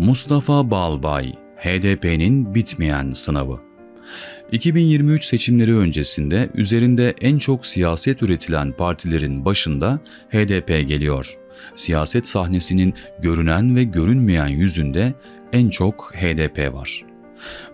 Mustafa Balbay, HDP'nin bitmeyen sınavı. 2023 seçimleri öncesinde üzerinde en çok siyaset üretilen partilerin başında HDP geliyor. Siyaset sahnesinin görünen ve görünmeyen yüzünde en çok HDP var.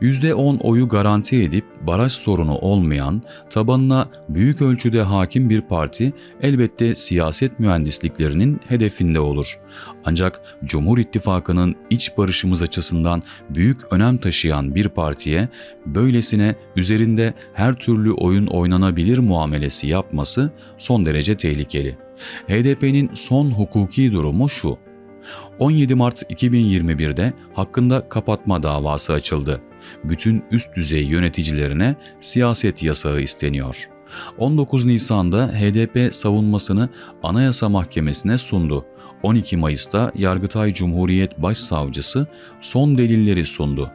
%10 oyu garanti edip baraj sorunu olmayan, tabanına büyük ölçüde hakim bir parti elbette siyaset mühendisliklerinin hedefinde olur. Ancak Cumhur İttifakı'nın iç barışımız açısından büyük önem taşıyan bir partiye böylesine üzerinde her türlü oyun oynanabilir muamelesi yapması son derece tehlikeli. HDP'nin son hukuki durumu şu. 17 Mart 2021'de hakkında kapatma davası açıldı. Bütün üst düzey yöneticilerine siyaset yasağı isteniyor. 19 Nisan'da HDP savunmasını Anayasa Mahkemesi'ne sundu. 12 Mayıs'ta Yargıtay Cumhuriyet Başsavcısı son delilleri sundu.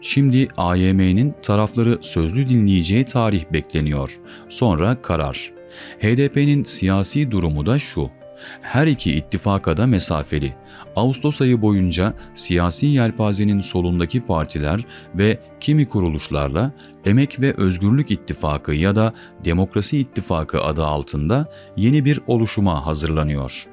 Şimdi AYM'nin tarafları sözlü dinleyeceği tarih bekleniyor. Sonra karar. HDP'nin siyasi durumu da şu. Her iki ittifaka da mesafeli. Ağustos ayı boyunca siyasi yelpazenin solundaki partiler ve kimi kuruluşlarla Emek ve Özgürlük İttifakı ya da Demokrasi İttifakı adı altında yeni bir oluşuma hazırlanıyor.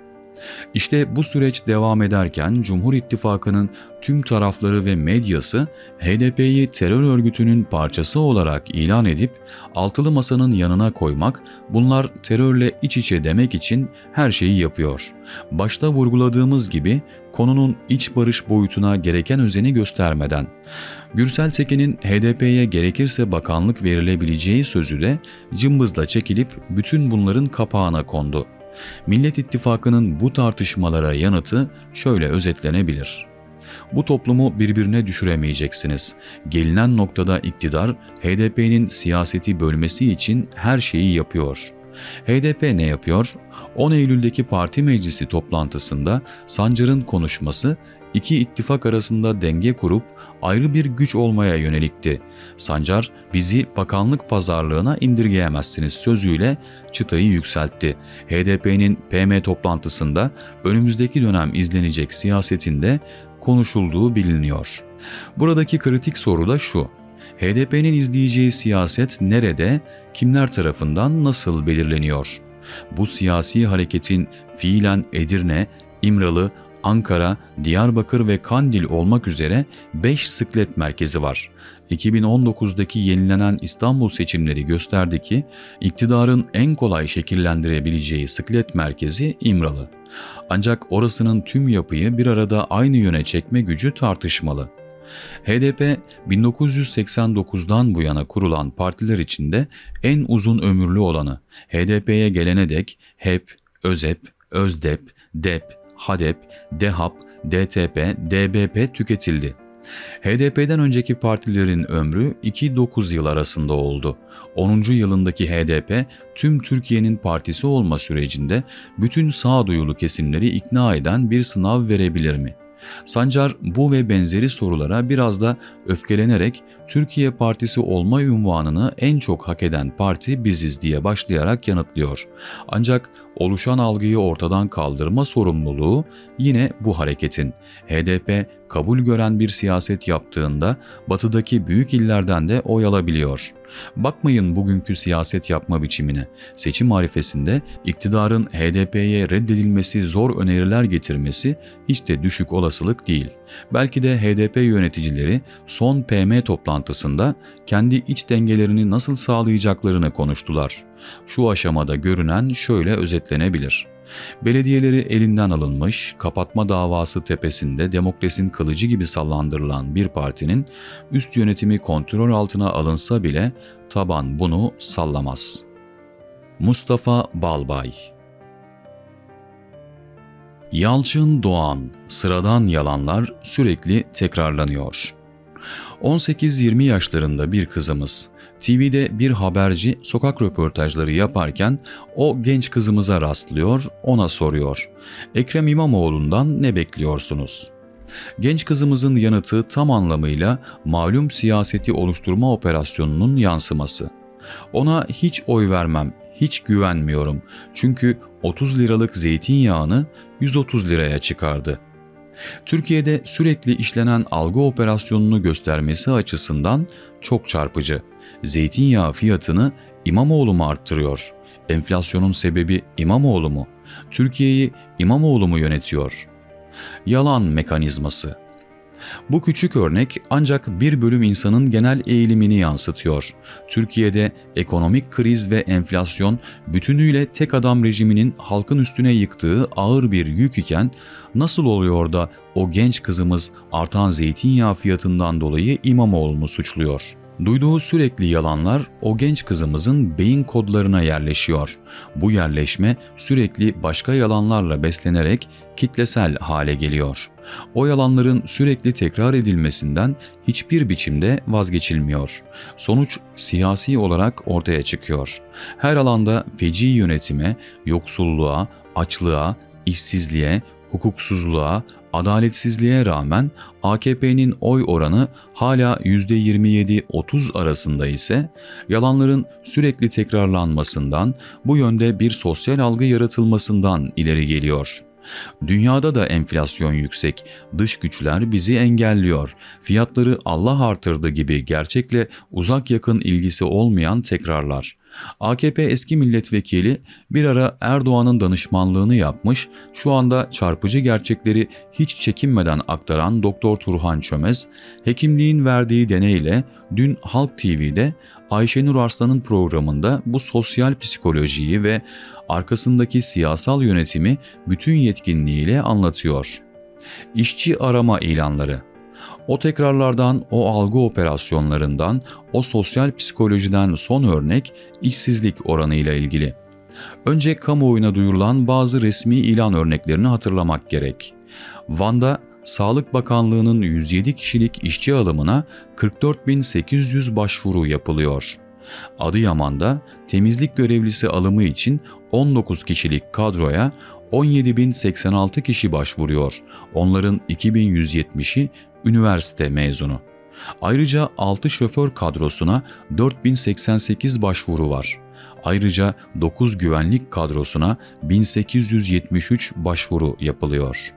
İşte bu süreç devam ederken Cumhur İttifakı'nın tüm tarafları ve medyası HDP'yi terör örgütünün parçası olarak ilan edip altılı masanın yanına koymak, bunlar terörle iç içe demek için her şeyi yapıyor. Başta vurguladığımız gibi konunun iç barış boyutuna gereken özeni göstermeden. Gürsel Tekin'in HDP'ye gerekirse bakanlık verilebileceği sözü de cımbızla çekilip bütün bunların kapağına kondu. Millet İttifakı'nın bu tartışmalara yanıtı şöyle özetlenebilir. Bu toplumu birbirine düşüremeyeceksiniz. Gelinen noktada iktidar HDP'nin siyaseti bölmesi için her şeyi yapıyor. HDP ne yapıyor? 10 Eylül'deki parti meclisi toplantısında Sancar'ın konuşması iki ittifak arasında denge kurup ayrı bir güç olmaya yönelikti. Sancar bizi bakanlık pazarlığına indirgeyemezsiniz sözüyle çıtayı yükseltti. HDP'nin PM toplantısında önümüzdeki dönem izlenecek siyasetinde konuşulduğu biliniyor. Buradaki kritik soru da şu. HDP'nin izleyeceği siyaset nerede, kimler tarafından nasıl belirleniyor? Bu siyasi hareketin fiilen Edirne, İmralı, Ankara, Diyarbakır ve Kandil olmak üzere 5 sıklet merkezi var. 2019'daki yenilenen İstanbul seçimleri gösterdi ki iktidarın en kolay şekillendirebileceği sıklet merkezi İmralı. Ancak orasının tüm yapıyı bir arada aynı yöne çekme gücü tartışmalı. HDP 1989'dan bu yana kurulan partiler içinde en uzun ömürlü olanı. HDP'ye gelene dek HEP, ÖZEP, ÖZDEP, DEP, HADEP, DEHAP, DTP, DBP tüketildi. HDP'den önceki partilerin ömrü 2-9 yıl arasında oldu. 10. yılındaki HDP tüm Türkiye'nin partisi olma sürecinde bütün sağduyulu kesimleri ikna eden bir sınav verebilir mi? Sancar bu ve benzeri sorulara biraz da öfkelenerek Türkiye Partisi olma ünvanını en çok hak eden parti biziz diye başlayarak yanıtlıyor. Ancak oluşan algıyı ortadan kaldırma sorumluluğu yine bu hareketin. HDP kabul gören bir siyaset yaptığında batıdaki büyük illerden de oy alabiliyor. Bakmayın bugünkü siyaset yapma biçimine. Seçim marifesinde iktidarın HDP'ye reddedilmesi zor öneriler getirmesi hiç de düşük olasılık değil. Belki de HDP yöneticileri son PM toplantısında kendi iç dengelerini nasıl sağlayacaklarını konuştular. Şu aşamada görünen şöyle özetlenebilir. Belediyeleri elinden alınmış, kapatma davası tepesinde demokrasinin kılıcı gibi sallandırılan bir partinin üst yönetimi kontrol altına alınsa bile taban bunu sallamaz. Mustafa Balbay Yalçın Doğan, sıradan yalanlar sürekli tekrarlanıyor. 18-20 yaşlarında bir kızımız TV'de bir haberci sokak röportajları yaparken o genç kızımıza rastlıyor, ona soruyor. Ekrem İmamoğlu'ndan ne bekliyorsunuz? Genç kızımızın yanıtı tam anlamıyla malum siyaseti oluşturma operasyonunun yansıması. Ona hiç oy vermem, hiç güvenmiyorum. Çünkü 30 liralık zeytinyağını 130 liraya çıkardı. Türkiye'de sürekli işlenen algı operasyonunu göstermesi açısından çok çarpıcı. Zeytinyağı fiyatını İmamoğlu mu arttırıyor? Enflasyonun sebebi İmamoğlu mu? Türkiye'yi İmamoğlu mu yönetiyor? Yalan mekanizması bu küçük örnek ancak bir bölüm insanın genel eğilimini yansıtıyor. Türkiye'de ekonomik kriz ve enflasyon bütünüyle tek adam rejiminin halkın üstüne yıktığı ağır bir yük iken nasıl oluyor da o genç kızımız artan zeytinyağı fiyatından dolayı İmamoğlu'nu suçluyor? Duyduğu sürekli yalanlar o genç kızımızın beyin kodlarına yerleşiyor. Bu yerleşme sürekli başka yalanlarla beslenerek kitlesel hale geliyor. O yalanların sürekli tekrar edilmesinden hiçbir biçimde vazgeçilmiyor. Sonuç siyasi olarak ortaya çıkıyor. Her alanda feci yönetime, yoksulluğa, açlığa, işsizliğe, hukuksuzluğa, adaletsizliğe rağmen AKP'nin oy oranı hala %27-30 arasında ise yalanların sürekli tekrarlanmasından bu yönde bir sosyal algı yaratılmasından ileri geliyor. Dünyada da enflasyon yüksek, dış güçler bizi engelliyor, fiyatları Allah artırdı gibi gerçekle uzak yakın ilgisi olmayan tekrarlar. AKP eski milletvekili bir ara Erdoğan'ın danışmanlığını yapmış, şu anda çarpıcı gerçekleri hiç çekinmeden aktaran Doktor Turhan Çömez, hekimliğin verdiği deneyle dün Halk TV'de Ayşenur Arslan'ın programında bu sosyal psikolojiyi ve arkasındaki siyasal yönetimi bütün yetkinliğiyle anlatıyor. İşçi arama ilanları o tekrarlardan, o algı operasyonlarından, o sosyal psikolojiden son örnek işsizlik oranıyla ilgili. Önce kamuoyuna duyurulan bazı resmi ilan örneklerini hatırlamak gerek. Van'da Sağlık Bakanlığı'nın 107 kişilik işçi alımına 44.800 başvuru yapılıyor. Adıyaman'da temizlik görevlisi alımı için 19 kişilik kadroya 17.086 kişi başvuruyor. Onların 2170'i üniversite mezunu. Ayrıca 6 şoför kadrosuna 4088 başvuru var. Ayrıca 9 güvenlik kadrosuna 1873 başvuru yapılıyor.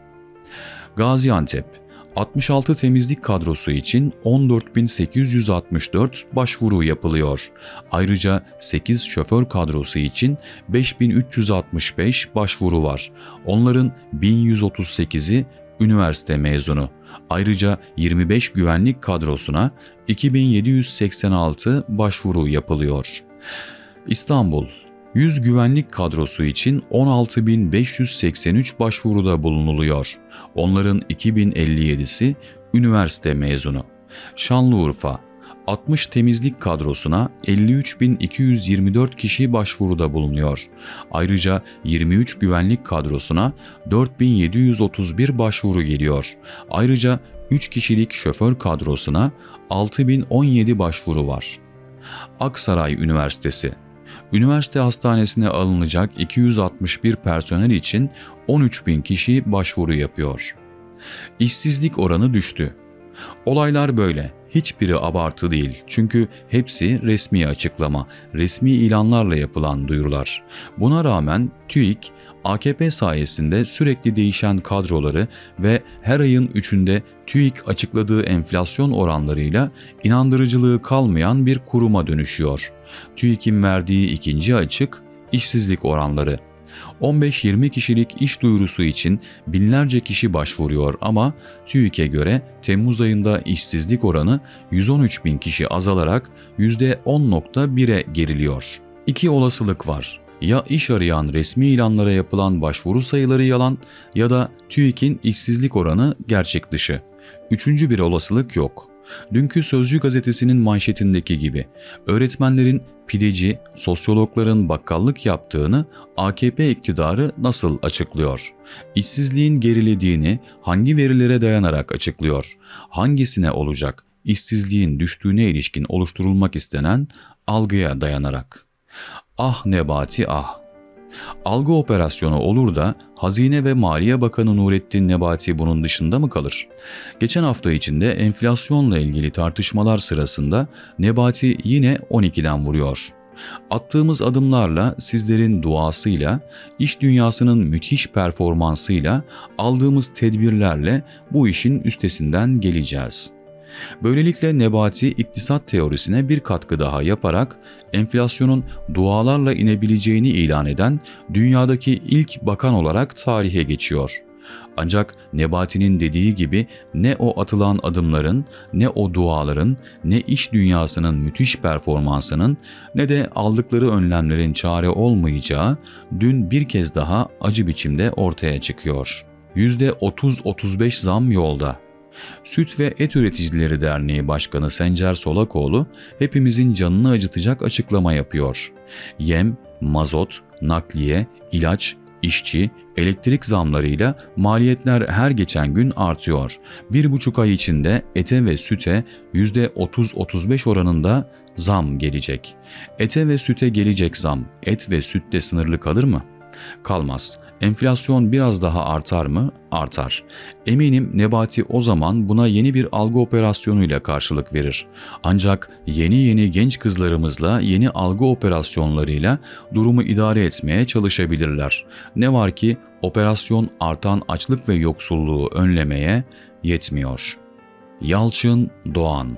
Gaziantep 66 temizlik kadrosu için 14.864 başvuru yapılıyor. Ayrıca 8 şoför kadrosu için 5.365 başvuru var. Onların 1138'i üniversite mezunu. Ayrıca 25 güvenlik kadrosuna 2786 başvuru yapılıyor. İstanbul 100 güvenlik kadrosu için 16.583 başvuruda bulunuluyor. Onların 2057'si üniversite mezunu. Şanlıurfa 60 temizlik kadrosuna 53.224 kişi başvuruda bulunuyor. Ayrıca 23 güvenlik kadrosuna 4.731 başvuru geliyor. Ayrıca 3 kişilik şoför kadrosuna 6.017 başvuru var. Aksaray Üniversitesi Üniversite hastanesine alınacak 261 personel için 13.000 kişi başvuru yapıyor. İşsizlik oranı düştü. Olaylar böyle. Hiçbiri abartı değil çünkü hepsi resmi açıklama, resmi ilanlarla yapılan duyurular. Buna rağmen TÜİK, AKP sayesinde sürekli değişen kadroları ve her ayın üçünde TÜİK açıkladığı enflasyon oranlarıyla inandırıcılığı kalmayan bir kuruma dönüşüyor. TÜİK'in verdiği ikinci açık, işsizlik oranları. 15-20 kişilik iş duyurusu için binlerce kişi başvuruyor ama TÜİK'e göre Temmuz ayında işsizlik oranı 113 bin kişi azalarak %10.1'e geriliyor. İki olasılık var. Ya iş arayan resmi ilanlara yapılan başvuru sayıları yalan ya da TÜİK'in işsizlik oranı gerçek dışı. Üçüncü bir olasılık yok. Dünkü Sözcü gazetesinin manşetindeki gibi öğretmenlerin pideci, sosyologların bakkallık yaptığını AKP iktidarı nasıl açıklıyor? İşsizliğin gerilediğini hangi verilere dayanarak açıklıyor? Hangisine olacak? İşsizliğin düştüğüne ilişkin oluşturulmak istenen algıya dayanarak. Ah Nebati ah! Algı operasyonu olur da Hazine ve Maliye Bakanı Nurettin Nebati bunun dışında mı kalır? Geçen hafta içinde enflasyonla ilgili tartışmalar sırasında Nebati yine 12'den vuruyor. Attığımız adımlarla, sizlerin duasıyla, iş dünyasının müthiş performansıyla, aldığımız tedbirlerle bu işin üstesinden geleceğiz. Böylelikle Nebati iktisat teorisine bir katkı daha yaparak enflasyonun dualarla inebileceğini ilan eden dünyadaki ilk bakan olarak tarihe geçiyor. Ancak Nebati'nin dediği gibi ne o atılan adımların, ne o duaların, ne iş dünyasının müthiş performansının, ne de aldıkları önlemlerin çare olmayacağı dün bir kez daha acı biçimde ortaya çıkıyor. %30-35 zam yolda. Süt ve Et Üreticileri Derneği Başkanı Sencer Solakoğlu hepimizin canını acıtacak açıklama yapıyor. Yem, mazot, nakliye, ilaç, işçi, elektrik zamlarıyla maliyetler her geçen gün artıyor. Bir buçuk ay içinde ete ve süte %30-35 oranında zam gelecek. Ete ve süte gelecek zam, et ve sütte sınırlı kalır mı? Kalmaz. Enflasyon biraz daha artar mı? Artar. Eminim Nebati o zaman buna yeni bir algı operasyonuyla karşılık verir. Ancak yeni yeni genç kızlarımızla yeni algı operasyonlarıyla durumu idare etmeye çalışabilirler. Ne var ki operasyon artan açlık ve yoksulluğu önlemeye yetmiyor. Yalçın Doğan